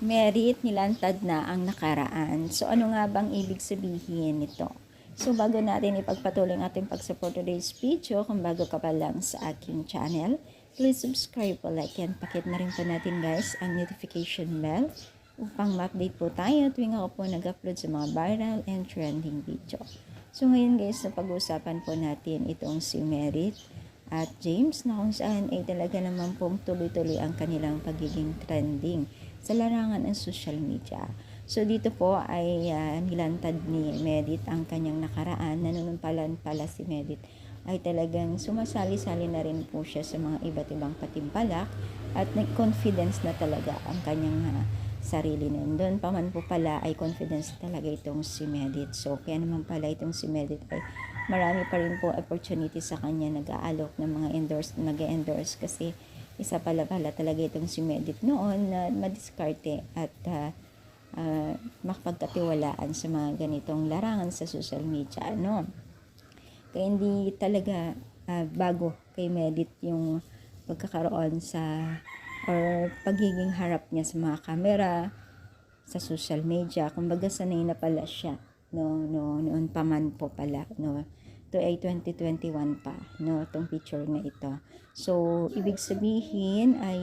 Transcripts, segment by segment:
merit nilantad na ang nakaraan. So ano nga bang ibig sabihin nito? So bago natin ipagpatuloy ang ating pag-support today's video, kung bago ka pa lang sa aking channel, please subscribe po, like and pakit na rin po natin guys ang notification bell upang ma-update po tayo tuwing ako po nag-upload sa mga viral and trending video. So ngayon guys, na pag-uusapan po natin itong si Merit at James na kung saan ay talaga naman pong tuloy-tuloy ang kanilang pagiging trending sa larangan ng social media. So dito po ay ah, nilantad ni Medit ang kanyang nakaraan. Nanunumpalan pala si Medit ay talagang sumasali-sali na rin po siya sa mga iba't ibang patimpalak at nag-confidence na talaga ang kanyang ah, sarili nun. Doon pa man po pala ay confidence talaga itong si Medit. So kaya naman pala itong si Medit ay marami pa rin po opportunity sa kanya nag-aalok ng mga endorse, nag-endorse kasi isa pala pala talaga itong si Medit noon na madiskarte at ah, uh, makapagkatiwalaan sa mga ganitong larangan sa social media. Ano? Kaya hindi talaga ah, bago kay Medit yung pagkakaroon sa or pagiging harap niya sa mga kamera, sa social media. Kumbaga sanay na pala siya. No, no, noon pa man po pala. No, ito ay 2021 pa. No, itong picture na ito. So, ibig sabihin ay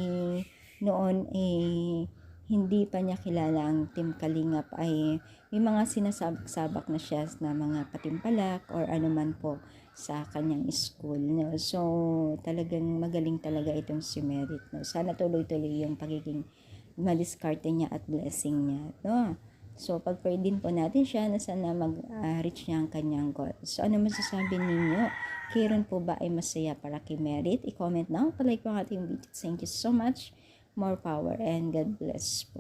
noon eh hindi pa niya kilala ang Team Kalingap ay may mga sinasabak-sabak na siya na mga patimpalak or ano man po sa kanyang school. No? So, talagang magaling talaga itong si Merit. No? Sana tuloy-tuloy yung pagiging madiskarte niya at blessing niya. No? So, pag-pray din po natin siya na sana mag-reach niya ang kanyang goal. So, ano masasabi ninyo? Kailan po ba ay masaya para kay Merit? I-comment down, palike po ang ating video. Thank you so much more power and God bless po.